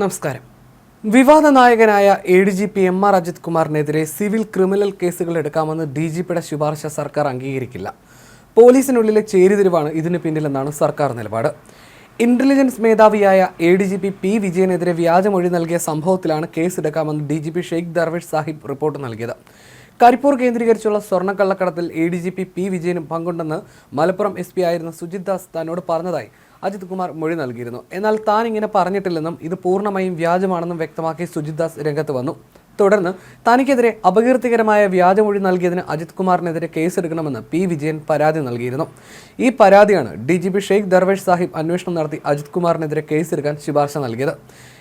നമസ്കാരം. വിവാദ നായകനായ A D G P M R Ajith കുമാറിനെതിരെ civil criminal കേസുകൾ എടുക്കാമെന്ന് ഡി ജി പിയുടെ ശുപാർശ സർക്കാർ അംഗീകരിക്കില്ല. പോലീസിനുള്ളിലെ ചേരിതിരിവാണ് ഇതിന് പിന്നിലെന്നാണ് സർക്കാർ നിലപാട്. Intelligence മേധാവിയായ A D G P P വിജയനെതിരെ വ്യാജമൊഴി നൽകിയ സംഭവത്തിലാണ് കേസെടുക്കാമെന്ന് D G P Sheikh Darvesh Sahib report നൽകിയത്. കരിപ്പൂർ കേന്ദ്രീകരിച്ചുള്ള സ്വർണക്കള്ളക്കടത്തിൽ A D G P P വിജയനും പങ്കുണ്ടെന്ന് മലപ്പുറം എസ് പി ആയിരുന്ന സുജിത് ദാസ് തന്നോട് പറഞ്ഞതായി അജിത് കുമാർ മൊഴി നൽകിയിരുന്നു. എന്നാൽ താൻ ഇങ്ങനെ പറഞ്ഞിട്ടില്ലെന്നും ഇത് പൂർണമായും വ്യാജമാണെന്നും വ്യക്തമാക്കി സുജിത് ദാസ് രംഗത്ത് വന്നു. തുടർന്ന് തനിക്കെതിരെ അപകീർത്തികരമായ വ്യാജമൊഴി നൽകിയതിന് അജിത് കുമാറിനെതിരെ കേസെടുക്കണമെന്ന് പി. വിജയൻ പരാതി നൽകിയിരുന്നു. ഈ പരാതിയാണ് D G P Sheikh Darvesh Sahib അന്വേഷണം നടത്തി അജിത് കുമാറിനെതിരെ കേസെടുക്കാൻ ശുപാർശ നൽകിയത്.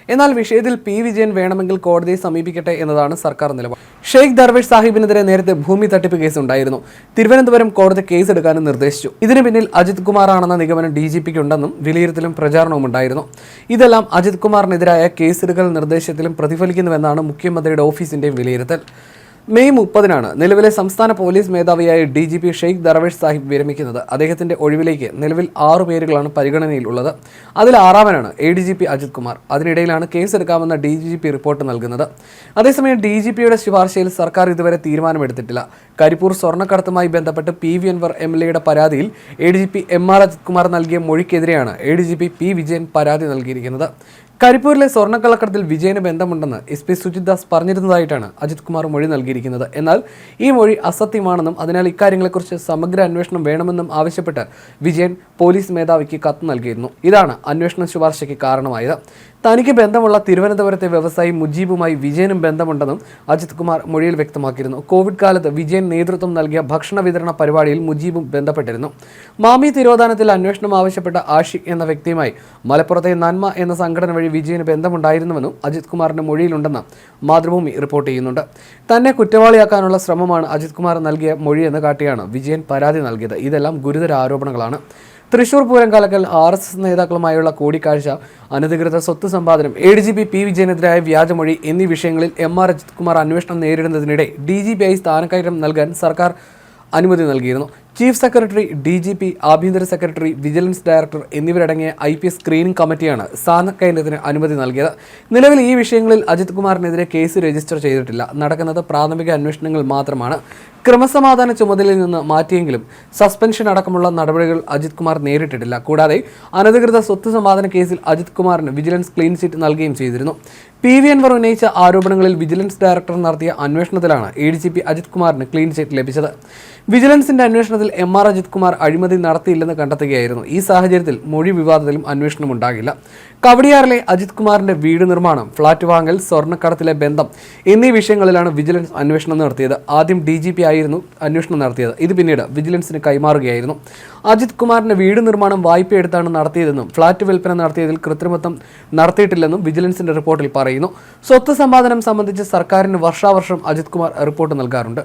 എന്നാൽ വിഷയത്തിൽ പി. വിജയൻ വേണമെങ്കിൽ കോടതിയെ സമീപിക്കട്ടെ എന്നതാണ് സർക്കാർ നിലപാട്. ഷെയ്ഖ് ദർവേഷ് സാഹിബിനെതിരെ നേരത്തെ ഭൂമി തട്ടിപ്പ് കേസ് ഉണ്ടായിരുന്നു തിരുവനന്തപുരം കോടതി കേസെടുക്കാനും നിർദ്ദേശിച്ചു. ഇതിനു പിന്നിൽ അജിത് കുമാറാണെന്ന നിഗമനം ഡി ജി പിക്ക് ഉണ്ടെന്നും വിലയിരുത്തലും പ്രചാരണവും ഉണ്ടായിരുന്നു. ഇതെല്ലാം അജിത് കുമാറിനെതിരായ കേസെടുക്കൽ നിർദ്ദേശത്തിലും പ്രതിഫലിക്കുന്നുവെന്നാണ് മുഖ്യമന്ത്രിയുടെ ഓഫീസിന്റെയും വിലയിരുത്തൽ. മെയ് മുപ്പതിനാണ് നിലവിലെ സംസ്ഥാന police മേധാവിയായ D G P Sheikh Darvesh Sahib വിരമിക്കുന്നത്. അദ്ദേഹത്തിന്റെ ഒഴിവിലേക്ക് നിലവിൽ ആറു പേരുകളാണ് പരിഗണനയിലുള്ളത്. അതിൽ ആറാമനാണ് A D G P Ajith Kumar. അതിനിടയിലാണ് കേസെടുക്കാമെന്ന ഡി ജി പി റിപ്പോർട്ട് നൽകുന്നത്. അതേസമയം ഡി ജി പിയുടെ ശുപാർശയിൽ സർക്കാർ ഇതുവരെ തീരുമാനമെടുത്തിട്ടില്ല. കരിപ്പൂർ സ്വർണക്കടത്തുമായി ബന്ധപ്പെട്ട് P V Anvar M L എയുടെ പരാതിയിൽ A D G P M R Ajith Kumar നൽകിയ മൊഴിക്കെതിരെയാണ് A D G P P Vijayan പരാതി നൽകിയിരിക്കുന്നത്. കരിപ്പൂരിലെ സ്വർണക്കള്ളക്കടത്തിൽ വിജയന് ബന്ധമുണ്ടെന്ന് എസ് പി സുജിത് ദാസ് പറഞ്ഞിരുന്നതായിട്ടാണ് അജിത് കുമാർ മൊഴി നൽകിയിരിക്കുന്നത്. എന്നാൽ ഈ മൊഴി അസത്യമാണെന്നും അതിനാൽ ഇക്കാര്യങ്ങളെക്കുറിച്ച് സമഗ്ര അന്വേഷണം വേണമെന്നും ആവശ്യപ്പെട്ട് വിജയൻ പോലീസ് മേധാവിക്ക് കത്ത് നൽകിയിരുന്നു. ഇതാണ് അന്വേഷണ ശുപാർശയ്ക്ക് കാരണമായത്. തനിക്ക് ബന്ധമുള്ള തിരുവനന്തപുരത്തെ വ്യവസായി മുജീബുമായി വിജയനും ബന്ധമുണ്ടെന്നും അജിത് കുമാർ മൊഴിയിൽ വ്യക്തമാക്കിയിരുന്നു. കോവിഡ് കാലത്ത് വിജയൻ നേതൃത്വം നൽകിയ ഭക്ഷണ വിതരണ പരിപാടിയിൽ മുജീബും ബന്ധപ്പെട്ടിരുന്നു. മാമി തിരോധാനത്തിൽ അന്വേഷണം ആവശ്യപ്പെട്ട ആഷിഖ് എന്ന വ്യക്തിയുമായി മലപ്പുറത്തെ നന്മ എന്ന സംഘടന വഴി വിജയന് ബന്ധമുണ്ടായിരുന്നുവെന്നും അജിത് കുമാറിന്റെ മൊഴിയിലുണ്ടെന്ന് മാതൃഭൂമി റിപ്പോർട്ട് ചെയ്യുന്നുണ്ട്. തന്നെ കുറ്റവാളിയാക്കാനുള്ള ശ്രമമാണ് അജിത് കുമാർ നൽകിയ മൊഴിയെന്ന് കാട്ടിയാണ് വിജയൻ പരാതി നൽകിയത്. ഇതെല്ലാം ഗുരുതര ആരോപണങ്ങളാണ്. തൃശൂർ പൂരം കലക്കൽ ആർ എസ് എസ് നേതാക്കളുമായുള്ള കൂടിക്കാഴ്ച അനധികൃത സ്വത്ത് സമ്പാദനം A D G P P വിജയനെതിരായ വ്യാജമൊഴി എന്നീ വിഷയങ്ങളിൽ എം ആർ അജിത് കുമാർ അന്വേഷണം നേരിടുന്നതിനിടെ ഡി ജി പി ആയി സ്ഥാനക്കയറ്റം നൽകാൻ സർക്കാർ അനുമതി നൽകിയിരുന്നു. Chief secretary D G P ആഭ്യന്തര സെക്രട്ടറി വിജിലൻസ് ഡയറക്ടർ എന്നിവരടങ്ങിയ ഐ പി സ്ക്രീനിംഗ് കമ്മിറ്റിയാണ് സ്ഥാനക്കയറ്റത്തിന് അനുമതി നൽകിയത്. നിലവിൽ ഈ വിഷയങ്ങളിൽ അജിത് കുമാറിനെതിരെ കേസ് രജിസ്റ്റർ ചെയ്തിട്ടില്ല. നടക്കുന്നത് പ്രാഥമിക അന്വേഷണങ്ങൾ മാത്രമാണ്. ക്രമസമാധാന ചുമതലയിൽ നിന്ന് മാറ്റിയെങ്കിലും സസ്പെൻഷൻ അടക്കമുള്ള നടപടികൾ അജിത് കുമാർ നേരിട്ടിട്ടില്ല. കൂടാതെ അനധികൃത സ്വത്ത് സമ്പാദന കേസിൽ അജിത് കുമാറിന് വിജിലൻസ് ക്ലീൻ ചിറ്റ് നൽകുകയും ചെയ്തിരുന്നു. പി വി അൻവർ ഉന്നയിച്ച ആരോപണങ്ങളിൽ വിജിലൻസ് ഡയറക്ടർ നടത്തിയ അന്വേഷണത്തിലാണ് A D G P Ajith കുമാറിന് ക്ലീൻ ചിറ്റ് ലഭിച്ചത്. വിജിലൻസിന്റെ അന്വേഷണത്തിൽ എം ആർ അജിത് കുമാർ അഴിമതി നടത്തിയില്ലെന്ന് കണ്ടെത്തുകയായിരുന്നു. ഈ സാഹചര്യത്തിൽ മൊഴി വിവാദത്തിലും അന്വേഷണം ഉണ്ടാകില്ല. കവടിയാറിലെ അജിത് കുമാറിന്റെ വീട് നിർമ്മാണം ഫ്ളാറ്റ് വാങ്ങൽ സ്വർണക്കടത്തിലെ ബന്ധം എന്നീ വിഷയങ്ങളിലാണ് വിജിലൻസ് അന്വേഷണം നടത്തിയത്. ആദ്യം ഡി ജി പി ആയിരുന്നു അന്വേഷണം നടത്തിയത്. ഇത് പിന്നീട് വിജിലൻസിന് കൈമാറുകയായിരുന്നു. അജിത് കുമാറിന്റെ വീട് നിർമ്മാണം വായ്പയെടുത്താണ് നടത്തിയതെന്നും ഫ്ളാറ്റ് വിൽപ്പന നടത്തിയതിൽ കൃത്രിമത്വം നടത്തിയിട്ടില്ലെന്നും വിജിലൻസിന്റെ റിപ്പോർട്ടിൽ പറയുന്നു. സ്വത്ത് സമ്പാദനം സംബന്ധിച്ച് സർക്കാരിന് വർഷാവർഷം അജിത് കുമാർ റിപ്പോർട്ട് നൽകാറുണ്ട്.